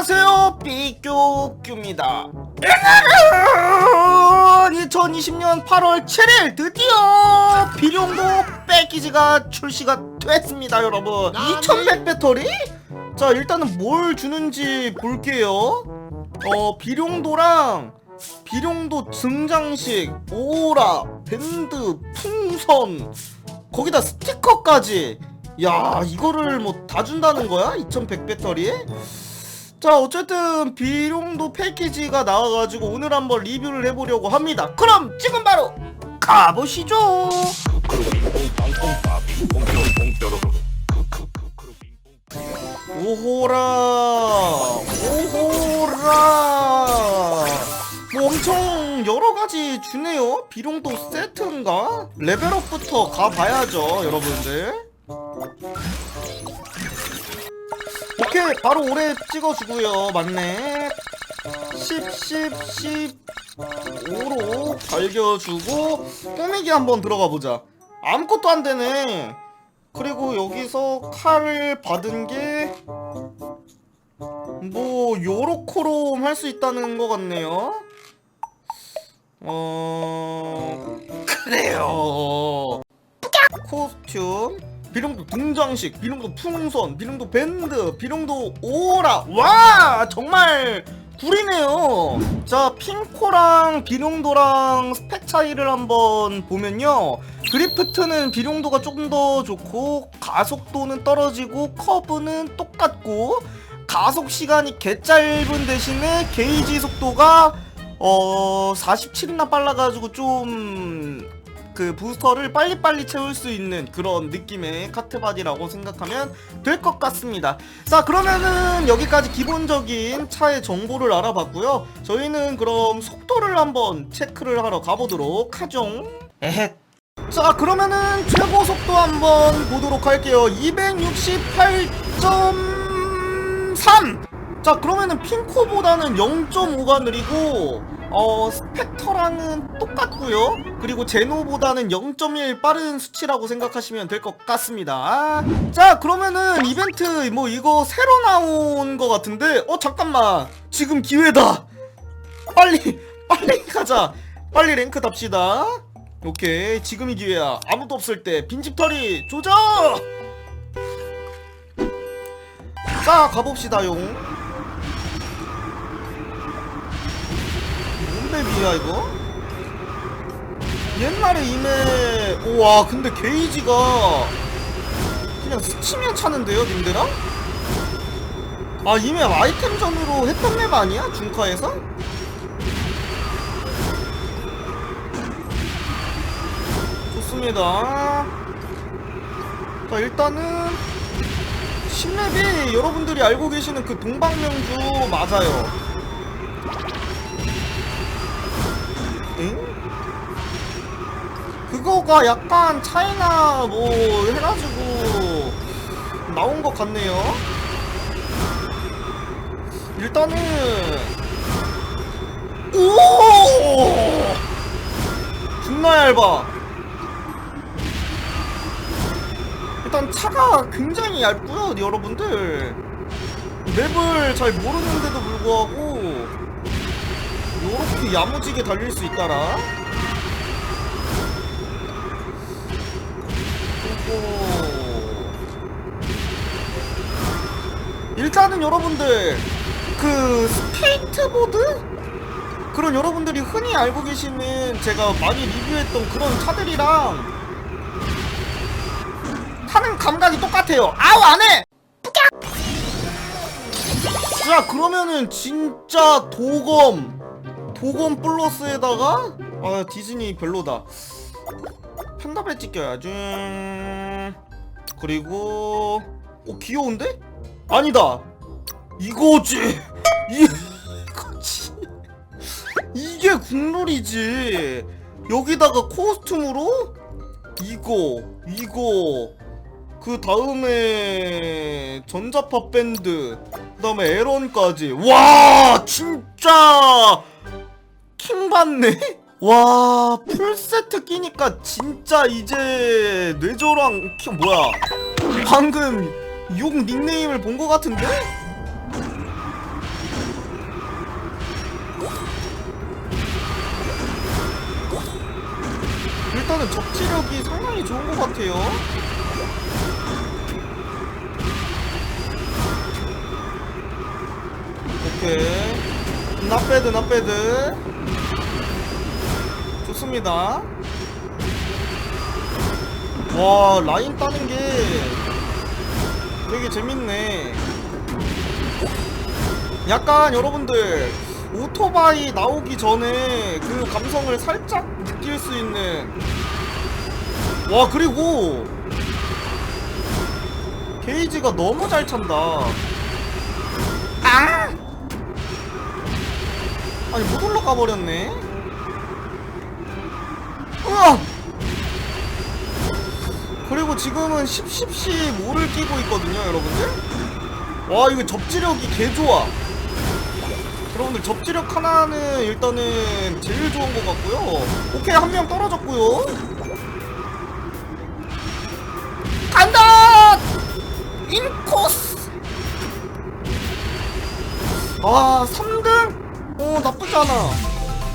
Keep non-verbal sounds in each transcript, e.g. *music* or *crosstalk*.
안녕하세요 삐규규입니다 2020년 8월 7일 드디어 비룡도 패키지가 출시가 됐습니다 여러분 2100 배터리? 자 일단은 뭘 주는지 볼게요 어 비룡도랑 비룡도 증장식 오라 밴드 풍선 거기다 스티커까지 야 이거를 뭐 다 준다는 거야? 2100 배터리에? 자 어쨌든 비룡도 패키지가 나와가지고 오늘 한번 리뷰를 해보려고 합니다. 그럼 지금 바로 가보시죠. 오호라 오호라. 뭐 엄청 여러가지 주네요. 비룡도 세트인가? 레벨업부터 가봐야죠 여러분들 오케이 바로 오래 찍어주고요. 맞네. 10 10 10 5로 갈겨주고 꾸미기 한번 들어가 보자. 아무것도 안 되네. 그리고 여기서 칼을 받은 게 뭐 요로코롬 할수 있다는 것 같네요. 어 그래요. 코스튬 비룡도 등장식 비룡도 풍선 비룡도 밴드 비룡도 오라. 와 정말 구리네요. 자 핑코랑 비룡도랑 스펙 차이를 한번 보면요. 드리프트는 비룡도가 조금 더 좋고 가속도는 떨어지고 커브는 똑같고 가속 시간이 개 짧은 대신에 게이지 속도가 어 47이나 빨라가지고 좀 그 부스터를 빨리빨리 채울 수 있는 그런 느낌의 카트바디라고 생각하면 될 것 같습니다. 자 그러면은 여기까지 기본적인 차의 정보를 알아봤고요. 저희는 그럼 속도를 한번 체크를 하러 가보도록 하죠. 에헷. 자 그러면은 최고 속도 한번 보도록 할게요. 268.3. 자 그러면은 핑코보다는 0.5가 느리고 어 스펙터랑은 똑같고요. 그리고 제노보다는 0.1 빠른 수치라고 생각하시면 될 것 같습니다. 자 그러면은 이벤트 뭐 이거 새로 나온 것 같은데 어 잠깐만. 지금 기회다. 빨리 빨리 가자. 빨리 랭크 답시다. 오케이 지금이 기회야. 아무도 없을 때 빈집털이 조져! 자 가봅시다용 맵이야 이거? 옛날에 이맵 우와 근데 게이지가 그냥 스치면 차는데요 님들아? 아 이맵 아이템전으로 했던 맵 아니야? 중카에서? 좋습니다 자 일단은 신맵이 여러분들이 알고 계시는 그 동방명주 맞아요 응? 그거가 약간 차이나 뭐 해가지고 나온 것 같네요. 일단은 오 존나 얇아. 일단 차가 굉장히 얇고요, 여러분들. 맵을 잘 모르는데도 불구하고 야무지게 달릴 수 그리고 일단은 여러분들 그 스케이트보드? 그런 여러분들이 흔히 알고 계시는 제가 많이 리뷰했던 그런 차들이랑 타는 감각이 똑같아요 아우 안해! 자 그러면은 진짜 도검 도검 플러스에다가? 아 디즈니 별로다. 펜다벨 찍혀야지. 그리고 어 귀여운데? 아니다. 이거지. *laughs* 이거지. 이게 국룰이지. 여기다가 코스튬으로? 이거 이거. 그 다음에 전자파 밴드 그 다음에 에런까지. 와 진짜 킹받네? *laughs* 와 풀세트 끼니까 진짜 이제 뇌저랑 뭐야 방금 욕 닉네임을 본 것 같은데? 일단은 적지력이 상당히 좋은 것 같아요 오케이 나 빼드, 나 빼드. 좋습니다. 와, 라인 따는 게 되게 재밌네. 약간 여러분들 오토바이 나오기 전에 그 감성을 살짝 느낄 수 있는 와 그리고 게이지가 너무 잘 찬다 아! 아니 못 올라가 버렸네 우와! 그리고 지금은 10, 10, 15를 끼고 있거든요 여러분들. 와 이거 접지력이 개 좋아. 여러분들 접지력 하나는 일단은 제일 좋은 것 같고요. 오케이 한 명 떨어졌고요. 간다! 인코스! 아 3등? 어 나쁘지 않아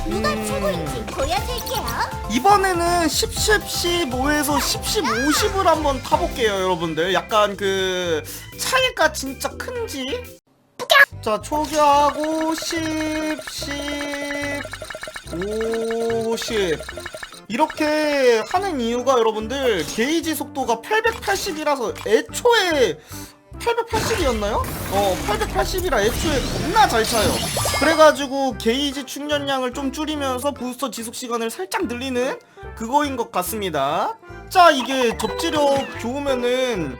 누가 음. 최고인지 보여줄게요. 이번에는 10, 10, 15에서 10, 10, 50을 한번 타볼게요, 여러분들. 약간 그 차이가 진짜 큰지. 자, 초기하고 10, 10, 50. 이렇게 하는 이유가 여러분들 게이지 속도가 880이라서 애초에 880이었나요? 어, 880이라 애초에 겁나 잘 차요. 그래가지고 게이지 충전량을 좀 줄이면서 부스터 지속 시간을 살짝 늘리는 그거인 것 같습니다. 자, 이게 접지력 좋으면은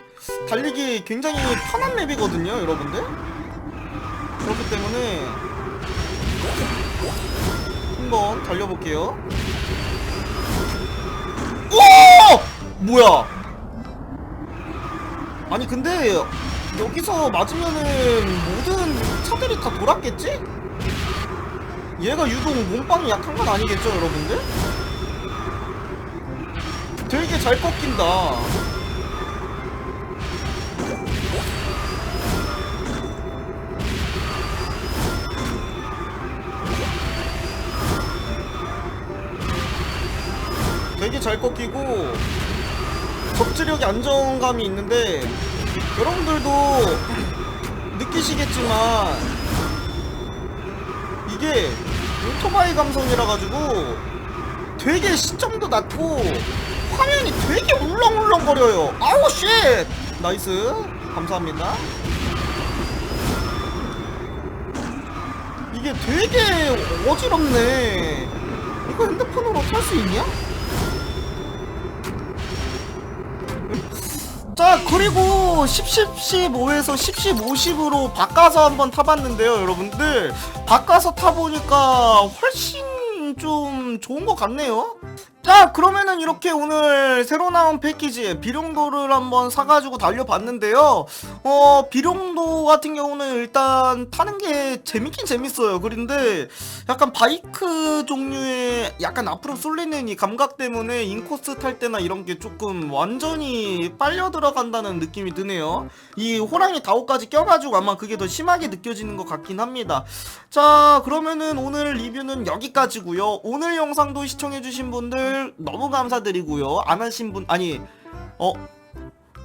달리기 굉장히 편한 맵이거든요, 여러분들. 그렇기 때문에 한번 달려볼게요. 오! 뭐야? 아니 근데 여기서 맞으면은 모든 차들이 다 돌았겠지? 얘가 유독 몸빵이 약한 건 아니겠죠 여러분들? 되게 잘 꺾인다 되게 잘 꺾이고 접지력이 안정감이 있는데 여러분들도 느끼시겠지만 이게 오토바이 감성이라 가지고 되게 시점도 낮고 화면이 되게 울렁울렁거려요. 아우 쉣 나이스. 감사합니다. 이게 되게 어지럽네. 이거 핸드폰으로 탈수 있냐? 자 그리고 10, 10, 15에서 10, 10, 50으로 바꿔서 한번 타봤는데요 여러분들. 바꿔서 타보니까 훨씬 좀 좋은 것 같네요. 자 그러면은 이렇게 오늘 새로 나온 패키지에 비룡도를 한번 사가지고 달려봤는데요. 어 비룡도 같은 경우는 일단 타는 게 재밌긴 재밌어요. 그런데 약간 바이크 종류의 약간 앞으로 쏠리는 이 감각 때문에 인코스 탈 때나 이런 게 조금 완전히 빨려 들어간다는 느낌이 드네요. 이 호랑이 다오까지 껴가지고 아마 그게 더 심하게 느껴지는 것 같긴 합니다. 자 그러면은 오늘 리뷰는 여기까지고요. 오늘 영상도 시청해주신 분들 너무 감사드리고요. 안 하신 분 아니 어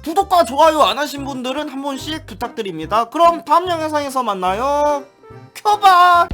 구독과 좋아요 안 하신 분들은 한 번씩 부탁드립니다. 그럼 다음 영상에서 만나요. 큐바